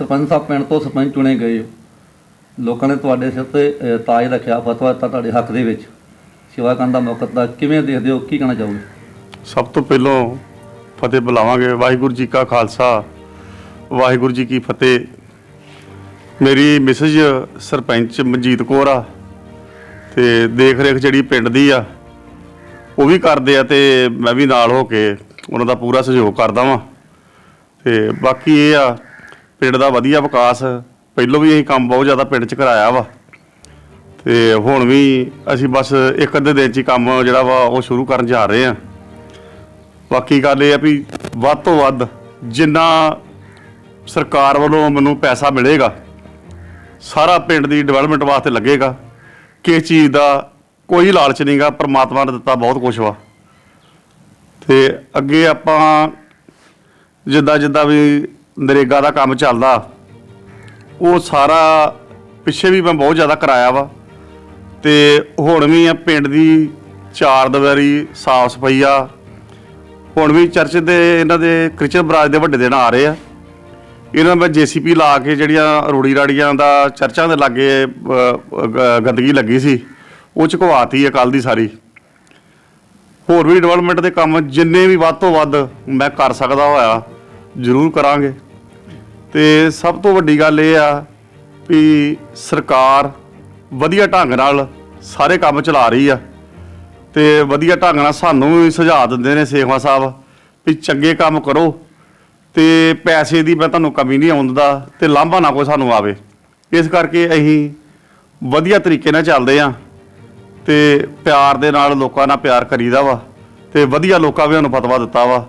ਸਰਪੰਚ ਸਾਹਿਬ ਪਿੰਡ ਤੋਂ ਸਰਪੰਚ ਚੁਣੇ ਗਏ ਹੋ। ਲੋਕਾਂ ਨੇ ਤੁਹਾਡੇ ਸਿਰ ਤੇ ਤਾਜ ਰੱਖਿਆ, ਫਤਵਾ ਦਿੱਤਾ ਤੁਹਾਡੇ ਹੱਕ ਦੇ ਵਿੱਚ। ਸੇਵਾ ਕਰਨ ਦਾ ਮੌਕਾ ਕਿਵੇਂ ਦੇਖਦੇ ਹੋ? ਕੀ ਕਹਿਣਾ ਚਾਹੋਗੇ? ਸਭ ਤੋਂ ਪਹਿਲਾਂ ਫਤਿਹ ਬੁਲਾਵਾਂਗੇ। ਵਾਹਿਗੁਰੂ ਜੀ ਕਾ ਖਾਲਸਾ। ਵਾਹਿਗੁਰੂ ਜੀ ਕੀ ਫਤਿਹ। ਮੇਰੀ ਮਿਸਜ ਸਰਪੰਚ ਮਨਜੀਤ ਕੌਰ ਆ ਤੇ ਦੇਖ ਰੇਖ ਜਿਹੜੀ ਪਿੰਡ ਦੀ ਆ, ਉਹ ਵੀ ਕਰਦੇ ਆ ਤੇ ਮੈਂ ਵੀ ਨਾਲ ਹੋ ਕੇ ਉਹਨਾਂ ਦਾ ਪੂਰਾ ਸਹਿਯੋਗ ਕਰਦਾ ਵਾਂ। ਤੇ ਬਾਕੀ ਇਹ ਆ ਪਿੰਡ ਦਾ ਵਧੀਆ ਵਿਕਾਸ, ਪਹਿਲੋਂ ਵੀ ਅਸੀਂ ਕੰਮ ਬਹੁਤ ਜ਼ਿਆਦਾ ਪਿੰਡ 'ਚ ਕਰਾਇਆ ਵਾ। ਤੇ ਹੁਣ ਵੀ ਅਸੀਂ ਬਸ ਇੱਕ ਅੱਧੇ ਦਿਨ 'ਚ ਹੀ ਕੰਮ ਜਿਹੜਾ ਵਾ, ਉਹ ਸ਼ੁਰੂ ਕਰਨ ਜਾ ਰਹੇ ਆ ਬਾਕੀ ਗੱਲ ਇਹ ਆ ਵੀ ਵੱਧ ਤੋਂ ਵੱਧ ਜਿੰਨਾ ਸਰਕਾਰ ਵੱਲੋਂ ਮੈਨੂੰ ਪੈਸਾ ਮਿਲੇਗਾ, ਸਾਰਾ ਪਿੰਡ ਦੀ ਡਿਵੈਲਪਮੈਂਟ ਵਾਸਤੇ ਲੱਗੇਗਾ। ਕਿਸ ਚੀਜ਼ ਦਾ ਕੋਈ ਲਾਲਚ ਨਹੀਂਗਾ ਪਰਮਾਤਮਾ ਨੇ ਦਿੱਤਾ ਬਹੁਤ ਕੁਝ ਵਾ। ਤੇ ਅੱਗੇ ਆਪਾਂ ਜਿੱਦਾਂ ਜਿੱਦਾਂ ਵੀ ਨਰੇਗਾ ਦਾ ਕੰਮ ਚੱਲਦਾ। ਉਹ ਸਾਰਾ ਪਿੱਛੇ ਵੀ ਮੈਂ ਬਹੁਤ ਜ਼ਿਆਦਾ ਕਰਾਇਆ ਵਾ। ਤੇ ਹੁਣ ਵੀ ਆ ਪਿੰਡ ਦੀ ਚਾਰ ਦੀਵਾਰੀ ਸਾਫ਼ ਸਫ਼ਾਈ ਆ। ਹੁਣ ਵੀ ਚਰਚ ਦੇ ਇਹਨਾਂ ਦੇ ਕ੍ਰਿਸਚਨ ਬਰਾਜ ਦੇ ਵੱਡੇ ਦਿਨ ਆ ਰਹੇ ਆ। ਇਹਨਾਂ ਵਿੱਚ ਜੀਸੀਪੀ ਲਾ ਕੇ ਜਿਹੜੀਆਂ ਰੋੜੀ ਰਾੜੀਆਂ ਦਾ ਚਰਚਾਂ ਦੇ ਲਾਗੇ ਗੰਦਗੀ ਲੱਗੀ ਸੀ, ਉਹ ਚੁਕਵਾਤੀ ਹੈ ਕੱਲ ਦੀ ਸਾਰੀ। ਹੋਰ ਵੀ ਡਿਵੈਲਪਮੈਂਟ ਦੇ ਕੰਮ ਜਿੰਨੇ ਵੀ ਵੱਧ ਤੋਂ ਵੱਧ ਮੈਂ ਕਰ ਸਕਦਾ ਹੋਇਆ, ਜ਼ਰੂਰ ਕਰਾਂਗੇ। ਤੇ ਸਭ ਤੋਂ ਵੱਡੀ ਗੱਲ ਇਹ ਆ ਵੀ ਸਰਕਾਰ ਵਧੀਆ ਢੰਗ ਨਾਲ ਸਾਰੇ ਕੰਮ ਚਲਾ ਰਹੀ ਆ ਤੇ ਵਧੀਆ ਢੰਗ ਨਾਲ ਸਾਨੂੰ ਵੀ ਸੁਝਾਅ ਦਿੰਦੇ ਨੇ ਸੇਖਵਾ ਸਾਹਿਬ ਵੀ ਚੰਗੇ ਕੰਮ ਕਰੋ ਤੇ ਪੈਸੇ ਦੀ ਮੈਂ ਤੁਹਾਨੂੰ ਕਮੀ ਨਹੀਂ ਆਉਂਦਾ ਤੇ ਲਾਂਭਾ ਨਾ ਕੋਈ ਸਾਨੂੰ ਆਵੇ। ਇਸ ਕਰਕੇ ਅਸੀਂ ਵਧੀਆ ਤਰੀਕੇ ਨਾਲ ਚੱਲਦੇ ਆ ਤੇ ਪਿਆਰ ਦੇ ਨਾਲ ਲੋਕਾਂ ਨਾਲ ਪਿਆਰ ਕਰੀਦਾ ਵਾ ਤੇ ਵਧੀਆ ਲੋਕਾਂ ਵੀ ਉਹਨੂੰ ਫਤਵਾ ਦਿੱਤਾ ਵਾ।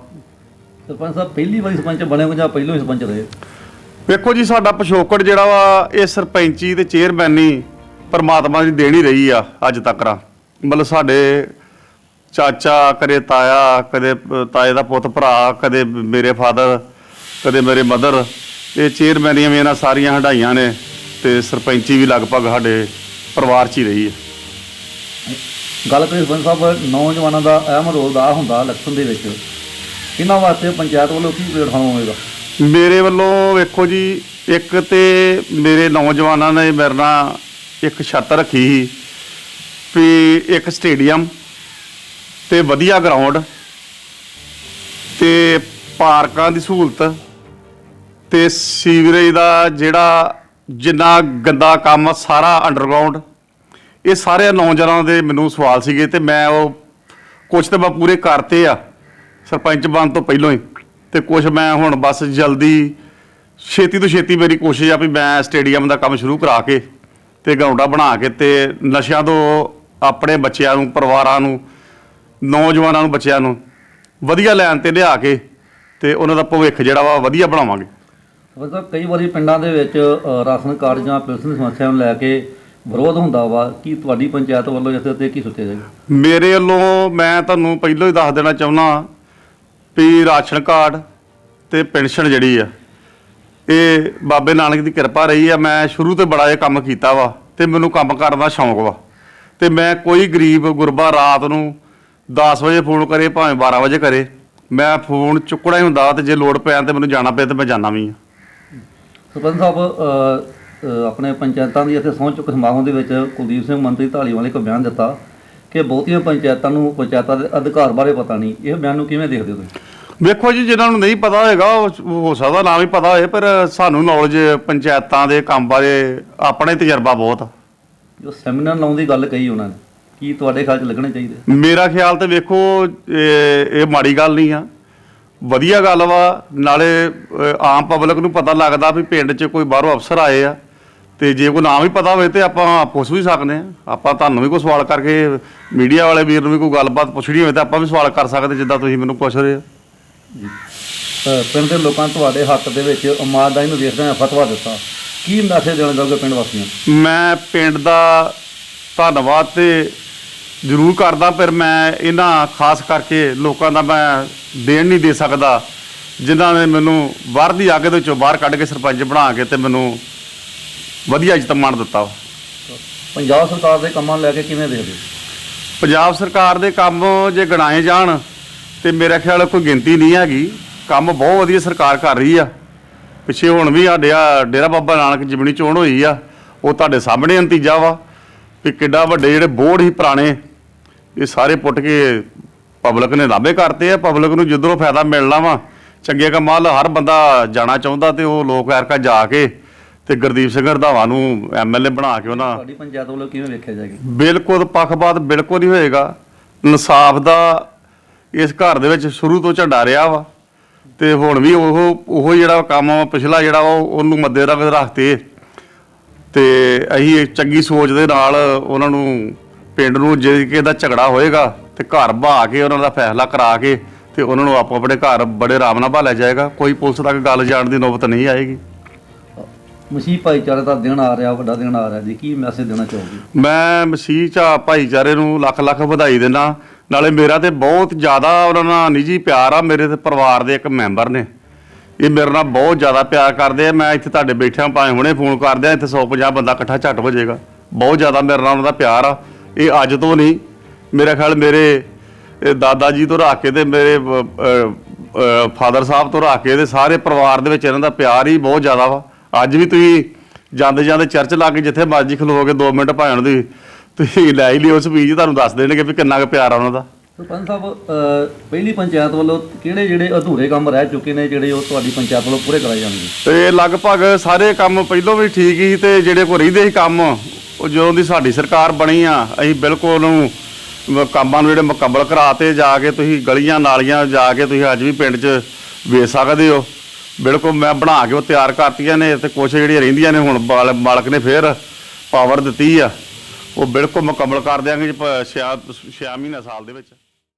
ਸਰਪੰਚ ਸਾਹਿਬ, ਪਹਿਲੀ ਵਾਰੀ ਸਰਪੰਚ ਬਣੇ ਹੋ ਜਾਂ ਪਹਿਲੋਂ ਸਰਪੰਚ ਰਹੇ? ਵੇਖੋ ਜੀ, ਸਾਡਾ ਪਿਛੋਕੜ ਜਿਹੜਾ ਵਾ, ਇਹ ਸਰਪੰਚੀ ਤੇ ਚੇਅਰਮੈਨੀ ਪਰਮਾਤਮਾ ਦੀ ਦੇਣ ਹੀ ਰਹੀ ਆ ਅੱਜ ਤੱਕ ਰਾ। ਮਤਲਬ ਸਾਡੇ ਚਾਚਾ, ਕਦੇ ਤਾਇਆ, ਕਦੇ ਤਾਏ ਦਾ ਪੁੱਤ ਭਰਾ, ਕਦੇ ਮੇਰੇ ਫਾਦਰ ਕਦੇ ਮੇਰੇ ਮਦਰ ਇਹ ਚੇਅਰਮੈਨੀਆਂ ਵੀ ਇਹਨਾਂ ਸਾਰੀਆਂ ਹਟਾਈਆਂ ਨੇ ਤੇ ਸਰਪੰਚੀ ਵੀ ਲਗਭਗ ਸਾਡੇ ਪਰਿਵਾਰ 'ਚ ਹੀ ਰਹੀ ਹੈ ਗੱਲ ਕਰੀਏ ਸਰਪੰਚ ਸਾਹਿਬ, ਨੌਜਵਾਨਾਂ ਦਾ ਅਹਿਮ ਰੋਲ ਦਾ ਹੁੰਦਾ ਇਲੈਕਸ਼ਨ ਦੇ ਵਿੱਚ। ਇਹਨਾਂ ਵਾਸਤੇ ਪੰਚਾਇਤ ਵੱਲੋਂ ਕੀ ਪਲੇਟਫਾਰਮ ਹੋਵੇਗਾ? ਮੇਰੇ ਵੱਲੋਂ ਵੇਖੋ ਜੀ, ਇੱਕ ਤੇ ਮੇਰੇ ਨੌਜਵਾਨਾਂ ਨੇ ਮੇਰੇ ਨਾਲ ਇੱਕ ਸ਼ਰਤ ਰੱਖੀ ਸੀ ਵੀ ਇੱਕ ਸਟੇਡੀਅਮ ਤੇ ਵਧੀਆ ਗਰਾਊਂਡ ਤੇ ਪਾਰਕਾਂ ਦੀ ਸਹੂਲਤ ਤੇ ਸੀਵਰੇਜ ਦਾ ਜਿਹੜਾ ਜਿੰਨਾ ਗੰਦਾ ਕੰਮ ਸਾਰਾ ਅੰਡਰਗਰਾਉਂਡ ਇਹ ਸਾਰੇ ਨੌਜਵਾਨਾਂ ਦੇ ਮੈਨੂੰ ਸਵਾਲ ਸੀਗੇ ਤੇ ਮੈਂ ਉਹ ਕੁਝ ਤੇ ਮੈਂ ਪੂਰੇ ਕਰਤੇ ਆ, ਸਰਪੰਚ ਬਣ ਤੋਂ ਪਹਿਲਾਂ ਹੀ। ਤੇ ਕੁਝ ਮੈਂ ਹੁਣ ਬਸ ਜਲਦੀ ਛੇਤੀ ਤੋਂ ਛੇਤੀ ਮੇਰੀ ਕੋਸ਼ਿਸ਼ ਆ ਵੀ ਮੈਂ ਸਟੇਡੀਅਮ ਦਾ ਕੰਮ ਸ਼ੁਰੂ ਕਰਾ ਕੇ ਤੇ ਗਰਾਊਂਡਾਂ ਬਣਾ ਕੇ ਤੇ ਨਸ਼ਿਆਂ ਤੋਂ ਆਪਣੇ ਬੱਚਿਆਂ ਨੂੰ ਪਰਿਵਾਰਾਂ ਨੂੰ ਨੌਜਵਾਨਾਂ ਨੂੰ ਬੱਚਿਆਂ ਨੂੰ ਵਧੀਆ ਲੈਣ ਤੇ ਲਿਆ ਕੇ ਤੇ ਉਹਨਾਂ ਦਾ ਭਵਿੱਖ ਜਿਹੜਾ ਵਾ ਵਧੀਆ ਬਣਾਵਾਂਗੇ। ਸਾਹਿਬ ਕਈ ਵਾਰੀ ਪਿੰਡਾਂ ਦੇ ਵਿੱਚ ਰਾਸ਼ਨ ਕਾਰਡ ਜਾਂ ਪੈਨਸ਼ਨ ਸਮੱਸਿਆ ਨੂੰ ਲੈ ਕੇ ਵਿਰੋਧ ਹੁੰਦਾ ਵਾ। ਕੀ ਤੁਹਾਡੀ ਪੰਚਾਇਤ ਵੱਲੋਂ ਇਸ ਤੇ ਕੀ ਸੋਚਿਆ ਜਾਏਗਾ? ਮੇਰੇ ਵੱਲੋਂ ਮੈਂ ਤੁਹਾਨੂੰ ਪਹਿਲਾਂ ਹੀ ਦੱਸ ਦੇਣਾ ਚਾਹੁੰਦਾ ਵੀ ਰਾਸ਼ਨ ਕਾਰਡ ਤੇ ਪੈਨਸ਼ਨ ਜਿਹੜੀ ਆ, ਇਹ ਬਾਬੇ ਨਾਨਕ ਦੀ ਕਿਰਪਾ ਰਹੀ ਆ। ਮੈਂ ਸ਼ੁਰੂ ਤੋਂ ਬੜਾ ਇਹ ਕੰਮ ਕੀਤਾ ਵਾ ਤੇ ਮੈਨੂੰ ਕੰਮ ਕਰਨ ਦਾ ਸ਼ੌਂਕ ਵਾ। ਤੇ ਮੈਂ ਕੋਈ ਗਰੀਬ ਗੁਰਬਾ ਰਾਤ ਨੂੰ 10 ਵਜੇ ਫੋਨ ਕਰੇ, ਭਾਵੇਂ 12 ਵਜੇ ਕਰੇ, ਮੈਂ ਫੋਨ ਚੁੱਕਣਾ ਹੀ ਹੁੰਦਾ ਤੇ ਜੇ ਲੋੜ ਪੈਣ ਤੇ ਮੈਨੂੰ ਜਾਣਾ ਪਿਆ ਤੇ ਮੈਂ ਜਾਣਾ ਵੀ ਆ। ਸਰਪੰਚ ਸਾਹਿਬ ਆਪਣੇ ਪੰਚਾਇਤਾਂ ਦੀ ਇੱਥੇ ਸਹੁੰ ਚੁੱਕ ਸਮਾਗਮ ਦੇ ਵਿੱਚ ਕੁਲਦੀਪ ਸਿੰਘ ਮੰਤਰੀ ਢਾਲੀਵਾਲ ਨੇ ਇੱਕ ਬਿਆਨ ਦਿੱਤਾ ਕਿ ਬਹੁਤੀਆਂ ਪੰਚਾਇਤਾਂ ਨੂੰ ਪੰਚਾਇਤਾਂ ਦੇ ਅਧਿਕਾਰ ਬਾਰੇ ਪਤਾ ਨਹੀਂ। ਇਹ ਬਿਆਨ ਨੂੰ ਕਿਵੇਂ ਦੇਖਦੇ ਹੋ ਤੁਸੀਂ? ਵੇਖੋ ਜੀ ਜਿਨ੍ਹਾਂ ਨੂੰ ਨਹੀਂ ਪਤਾ ਹੋਏਗਾ ਉਹ ਹੋ ਸਕਦਾ ਨਾ ਵੀ ਪਤਾ ਹੋਏ ਪਰ ਸਾਨੂੰ ਨੌਲੇਜ ਪੰਚਾਇਤਾਂ ਦੇ ਕੰਮ ਬਾਰੇ ਆਪਣਾ ਹੀ ਤਜਰਬਾ ਬਹੁਤ ਆ। ਜੋ ਸੈਮੀਨਾਰ ਲਾਉਣ ਦੀ ਗੱਲ ਕਹੀ ਉਹਨਾਂ ਨੇ ਕੀ ਤੁਹਾਡੇ ਖਿਆਲ 'ਚ ਲੱਗਣੇ ਚਾਹੀਦੇ? ਮੇਰਾ ਖਿਆਲ ਤੇ ਵੇਖੋ ਇਹ ਮਾੜੀ ਗੱਲ ਨਹੀਂ ਆ। ਵਧੀਆ ਗੱਲ ਵਾ ਨਾਲੇ ਆਮ ਪਬਲਿਕ ਨੂੰ ਪਤਾ ਲੱਗਦਾ ਵੀ ਪਿੰਡ 'ਚ ਕੋਈ ਬਾਹਰੋਂ ਅਫਸਰ ਆਏ ਆ ਤੇ ਜੇ ਕੋਈ ਨਾਮ ਵੀ ਪਤਾ ਹੋਵੇ ਤੇ ਆਪਾਂ ਪੁੱਛ ਵੀ ਸਕਦੇ ਆ। ਆਪਾਂ ਤੁਹਾਨੂੰ ਵੀ ਕੋਈ ਸਵਾਲ ਕਰਕੇ ਮੀਡੀਆ ਵਾਲੇ ਵੀਰ ਨੂੰ ਵੀ ਕੋਈ ਗੱਲਬਾਤ ਪੁੱਛਣੀ ਹੋਵੇ ਤਾਂ ਆਪਾਂ ਵੀ ਸਵਾਲ ਕਰ ਸਕਦੇ ਜਿੱਦਾਂ ਤੁਸੀਂ ਮੈਨੂੰ ਪੁੱਛ ਰਹੇ ਹੋ। ਅ, ਪਿੰਡ ਦੇ ਲੋਕਾਂ ਨੇ ਤੁਹਾਡੇ ਹੱਕ ਦੇ ਵਿੱਚ ਇਮਾਨਦਾਰੀ ਨੂੰ ਦੇਖਦੇ ਹੋਏ ਫਤਵਾ ਦਿੱਤਾ। ਕੀ ਮੈਸੇਜ ਦੇਣਾ ਚਾਹੋਗੇ ਪਿੰਡ ਵਾਸੀਆਂ ਨੂੰ? ਮੈਂ ਪਿੰਡ ਦਾ ਧੰਨਵਾਦ ਤੇ ਜ਼ਰੂਰ ਕਰਦਾ ਪਰ ਮੈਂ ਇਹਨਾਂ ਖਾਸ ਕਰਕੇ ਲੋਕਾਂ ਦਾ ਮੈਂ ਦੇਣ ਨਹੀਂ ਦੇ ਸਕਦਾ ਜਿਨ੍ਹਾਂ ਨੇ ਮੈਨੂੰ ਬਾਹਰ ਦੀ ਅੱਗ ਦੇ ਵਿੱਚੋਂ ਬਾਹਰ ਕੱਢ ਕੇ ਸਰਪੰਚ ਬਣਾ ਕੇ ਤੇ ਮੈਨੂੰ ਵਧੀਆ ਇੱਜ਼ਤ ਮਾਣ ਦਿੱਤਾ। ਪੰਜਾਬ ਸਰਕਾਰ ਦੇ ਕੰਮਾਂ ਨੂੰ ਲੈ ਕੇ ਕਿਵੇਂ ਦੇਖਦੇ ਹੋ? ਪੰਜਾਬ ਸਰਕਾਰ ਦੇ ਕੰਮ ਜੇ ਗਣਾਏ ਜਾਣ ਤੇ ਮੇਰਾ ਖਿਆਲ ਕੋਈ ਗਿਣਤੀ ਨਹੀਂ ਹੈਗੀ। ਕੰਮ ਬਹੁਤ ਵਧੀਆ ਸਰਕਾਰ ਕਰ ਰਹੀ ਆ। ਪਿੱਛੇ ਹੁਣ ਵੀ ਸਾਡੇ ਆ ਡੇਰਾ ਬਾਬਾ ਨਾਨਕ ਜਿਮਣੀ ਚੋਣ ਹੋਈ ਆ ਉਹ ਤੁਹਾਡੇ ਸਾਹਮਣੇ ਨਤੀਜਾ ਵਾ ਵੀ ਕਿੱਡਾ ਵੱਡੇ ਜਿਹੜੇ ਬੋਰਡ ਸੀ ਪੁਰਾਣੇ ਇਹ ਸਾਰੇ ਪੁੱਟ ਕੇ ਪਬਲਿਕ ਨੇ ਲਾਭੇ ਕਰਤੇ ਆ। ਪਬਲਿਕ ਨੂੰ ਜਿੱਧਰੋਂ ਫਾਇਦਾ ਮਿਲਣਾ ਵਾ ਚੰਗੇ ਕੰਮਾਂ ਵੱਲ ਹਰ ਬੰਦਾ ਜਾਣਾ ਚਾਹੁੰਦਾ ਤੇ ਉਹ ਲੋਕ ਐਰਕਾ ਜਾ ਕੇ ਤੇ ਗੁਰਦੀਪ ਸਿੰਘ ਰੰਧਾਵਾ ਨੂੰ ਐਮਐਲਏ ਬਣਾ ਕੇ ਉਹਨਾਂ ਤੁਹਾਡੀ ਪੰਚਾਇਤ ਵੱਲੋਂ ਕਿਵੇਂ ਵੇਖਿਆ ਜਾਏਗਾ? ਬਿਲਕੁਲ ਪੱਖਪਾਤ ਬਿਲਕੁਲ ਨਹੀਂ ਹੋਏਗਾ। ਇਨਸਾਫ ਦਾ ਇਸ ਘਰ ਦੇ ਵਿੱਚ ਸ਼ੁਰੂ ਤੋਂ ਝੰਡਾ ਰਿਹਾ ਵਾ। ਤੇ ਹੁਣ ਵੀ ਉਹ ਉਹ ਜਿਹੜਾ ਕੰਮ ਵਾ ਪਿਛਲਾ ਜਿਹੜਾ ਉਹ- ਉਹਨੂੰ ਮੱਦੇ ਰੱਖ ਰੱਖਤੇ। ਤੇ ਅਸੀਂ ਚੰਗੀ ਸੋਚ ਦੇ ਨਾਲ ਉਹਨਾਂ ਨੂੰ ਪਿੰਡ ਨੂੰ ਜੇ ਕਿਸੇ ਦਾ ਝਗੜਾ ਹੋਏਗਾ ਤੇ ਘਰ ਬਹਾ ਕੇ ਉਹਨਾਂ ਦਾ ਫੈਸਲਾ ਕਰਾ ਕੇ ਤੇ ਉਹਨਾਂ ਨੂੰ ਆਪੋ ਆਪਣੇ ਘਰ ਬੜੇ ਆਰਾਮ ਨਾਲ ਭਾਲਿਆ ਜਾਏਗਾ। ਕੋਈ ਪੁਲਿਸ ਤੱਕ ਗੱਲ ਜਾਣ ਦੀ ਨੌਬਤ ਨਹੀਂ ਆਏਗੀ। ਮਸੀਹ ਭਾਈਚਾਰੇ ਦਾ ਦਿਨ ਆ ਰਿਹਾ ਵੱਡਾ ਦਿਨ ਆ ਰਿਹਾ ਜੀ। ਕੀ ਮੈਸੇਜ ਦੇਣਾ ਚਾਹੋਗੇ? ਮੈਂ ਮਸੀਹ ਚਾ ਭਾਈਚਾਰੇ ਨੂੰ ਲੱਖ ਲੱਖ ਵਧਾਈ ਦਿੰਦਾ। ਨਾਲੇ ਮੇਰਾ ਤੇ ਬਹੁਤ ਜ਼ਿਆਦਾ ਉਹਨਾਂ ਨਾਲ ਨਿੱਜੀ ਪਿਆਰ ਆ, ਮੇਰੇ ਤੇ ਪਰਿਵਾਰ ਦੇ ਇੱਕ ਮੈਂਬਰ ਨੇ। ਇਹ ਮੇਰੇ ਨਾਲ ਬਹੁਤ ਜ਼ਿਆਦਾ ਪਿਆਰ ਕਰਦੇ ਆ, ਮੈਂ ਇੱਥੇ ਤੁਹਾਡੇ ਬੈਠਿਆਂ ਭਾਵੇਂ ਹੁਣੇ ਫੋਨ ਕਰਦੇ ਆ, ਇੱਥੇ 150 ਬੰਦਾ ਇਕੱਠਾ ਝੱਟ ਹੋ ਜਾਏਗਾ। ਬਹੁਤ ਜ਼ਿਆਦਾ ਮੇਰੇ ਨਾਲ ਉਹਨਾਂ ਦਾ ਪਿਆਰ ਆ। ਇਹ ਅੱਜ ਤੋਂ ਨਹੀਂ, ਮੇਰਾ ਖਿਆਲ ਮੇਰੇ ਦਾਦਾ ਜੀ ਤੋਂ ਰੱਖ ਕੇ ਤੇ ਮੇਰੇ ਫਾਦਰ ਸਾਹਿਬ ਤੋਂ ਰੱਖ ਕੇ ਤੇ ਸਾਰੇ ਪਰਿਵਾਰ ਦੇ ਵਿੱਚ ਇਹਨਾਂ ਦਾ ਪਿਆਰ ਹੀ ਬਹੁਤ ਜ਼ਿਆਦਾ ਵਾ। ਅੱਜ ਵੀ ਤੁਸੀਂ ਜਾਂਦੇ ਜਾਂਦੇ ਚਰਚ ਲਾ ਕੇ ਜਿੱਥੇ ਮਰਜ਼ੀ ਖਲੋਗੇ 2 ਮਿੰਟ ਭਾਣ ਦੀ ਤੁਸੀਂ ਲੈ ਹੀ ਲਿਓ ਸਪੀਚ ਤੁਹਾਨੂੰ ਦੱਸ ਦੇਣਗੇ ਵੀ ਕਿੰਨਾ ਕੁ ਪਿਆਰ ਆ ਉਹਨਾਂ ਦਾ। ਸਰਪੰਚ ਸਾਹਿਬ ਅਹ, ਪਹਿਲੀ ਪੰਚਾਇਤ ਵੱਲੋਂ ਕਿਹੜੇ ਜਿਹੜੇ ਅਧੂਰੇ ਕੰਮ ਰਹਿ ਚੁੱਕੇ ਨੇ ਜਿਹੜੇ ਉਹ ਤੁਹਾਡੀ ਪੰਚਾਇਤ ਵੱਲੋਂ ਪੂਰੇ ਕਰਾਏ ਜਾਣਗੇ? ਤੇ ਲਗਭਗ ਸਾਰੇ ਕੰਮ ਪਹਿਲਾਂ ਵੀ ਠੀਕ ਹੀ ਤੇ ਜਿਹੜੇ ਕੋ ਰਹਿੰਦੇ ਸੀ ਕੰਮ ਉਹ ਜਦੋਂ ਦੀ ਸਾਡੀ ਸਰਕਾਰ ਬਣੀ ਆ ਅਸੀਂ ਬਿਲਕੁਲ ਉਹਨੂੰ ਮ- ਕੰਮਾਂ ਨੂੰ ਜਿਹੜੇ ਮੁਕੰਮਲ ਕਰਾਤੇ ਜਾ ਕੇ ਤੁਸੀਂ ਗਲੀਆਂ ਨਾਲੀਆਂ ਜਾ ਕੇ ਤੁਸੀਂ ਅੱਜ ਵੀ ਪਿੰਡ 'ਚ ਵੇਚ ਸਕਦੇ ਹੋ। ਬਿਲਕੁਲ ਮੈਂ ਬਣਾ ਕੇ ਉਹ ਤਿਆਰ ਕਰਤੀਆਂ ਨੇ ਤੇ ਕੁਛ ਜਿਹੜੀਆਂ ਰਹਿੰਦੀਆਂ ਨੇ ਹੁਣ ਮਾਲ- ਮਾਲਕ ਨੇ ਫੇਰ ਪਾਵਰ ਦਿੱਤੀ ਆ। ਉਹ ਬਿਲਕੁਲ ਮੁਕੰਮਲ ਕਰ ਦਿਆਂਗੇ 6 6 ਮਹੀਨੇ ਸਾਲ ਦੇ ਵਿੱਚ।